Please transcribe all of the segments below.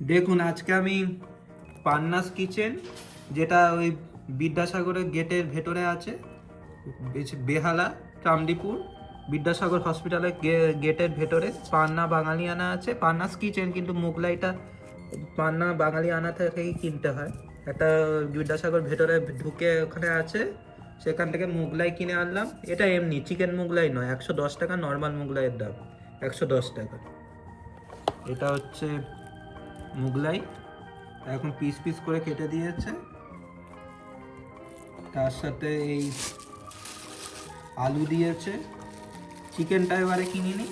দেখুন, আজকে আমি পান্নাস কিচেন, যেটা ওই বিদ্যাসাগরের গেটের ভেতরে আছে বেহালা, চামডিপুর বিদ্যাসাগর হসপিটালের গেটের ভেতরে। পান্না বাঙালি আনা আছে। পান্নাস কিচেন, কিন্তু মোগলাইটা পান্না বাঙালি আনা থেকেই কিনতে হয়। একটা বিদ্যাসাগর ভেতরে ঢুকে ওখানে আছে, সেখান থেকে মুগলাই কিনে আনলাম। এটা এমনি, চিকেন মুগলাই নয়, একশো দশ টাকা, নর্মাল মুগলাইয়ের দাম, একশো দশ টাকা। এটা হচ্ছে মুগলাই এখন পিস পিস করে কেটে দিয়েছে। তার সাথে এই আলু দিয়েছে। চিকেনটা এবারে কিনিনি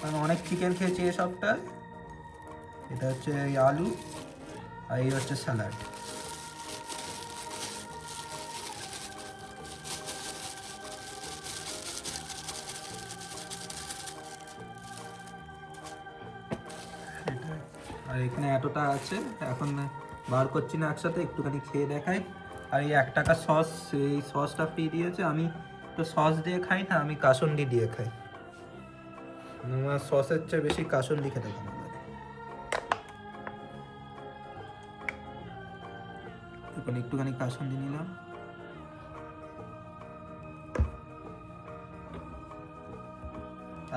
কারণ অনেক চিকেন খেয়েছি এ সপ্তাহে। এটা হচ্ছে এই আলু, আর এই হচ্ছে স্যালাড আর এখানে এতটা আছে, এখন বার করছি না একসাথে, একটুখানি খেয়ে দেখাই। আর এই এক টাকা সস, এই সসটা ফ্রি দিয়েছে, আমি তো সস দিয়ে খাই না, আমি কাসন্দি দিয়ে খাই। আমার সসের চেয়ে বেশি কাসন্দি খেতে লাগে। এখানে একটুখানি কাসন্দি নিলাম।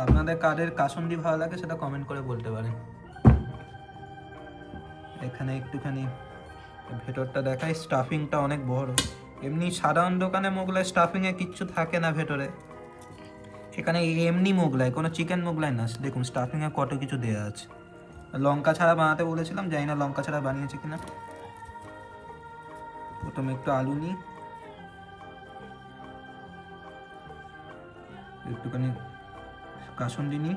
আপনাদের কাদের কাসন্দি ভালো লাগে সেটা কমেন্ট করে বলতে পারেন। এখানে একটুখানি ভেতরটা দেখাই স্টাফিংটা অনেক বড়। এমনি সাধারণ দোকানে মোগলাই স্টাফিংয়ে কিচ্ছু থাকে না ভেতরে। এখানে এমনি মোগলাই, কোনো চিকেন মোগলাই না। দেখুন স্টাফিংয়ে কত কিছু দেওয়া আছে। লঙ্কা ছাড়া বানাতে বলেছিলাম, জানি না লঙ্কা ছাড়া বানিয়েছে কিনা। প্রথমে একটু আলু নিই। একটুখানি কাসুন্দি নিই।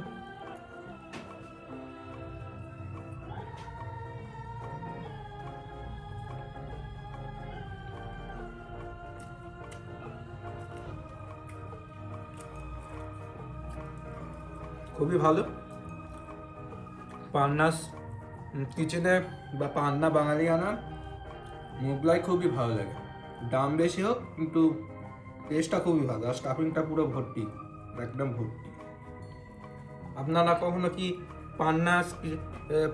খুবই ভালো। পান্নাস কিচেনে বা পান্না বাঙালি আনা মোগলাই খুবই ভালো লাগে। দাম বেশি হোক কিন্তু টেস্টটা খুবই ভালো আর স্টাফিংটা পুরো ভর্তি একদম ভর্তি। আপনারা কখনো কি পান্নাস এ,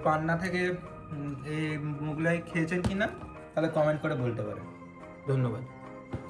পান্না থেকে এই মোগলাই খেয়েছেন কি না তাহলে কমেন্ট করে বলতে পারেন। ধন্যবাদ।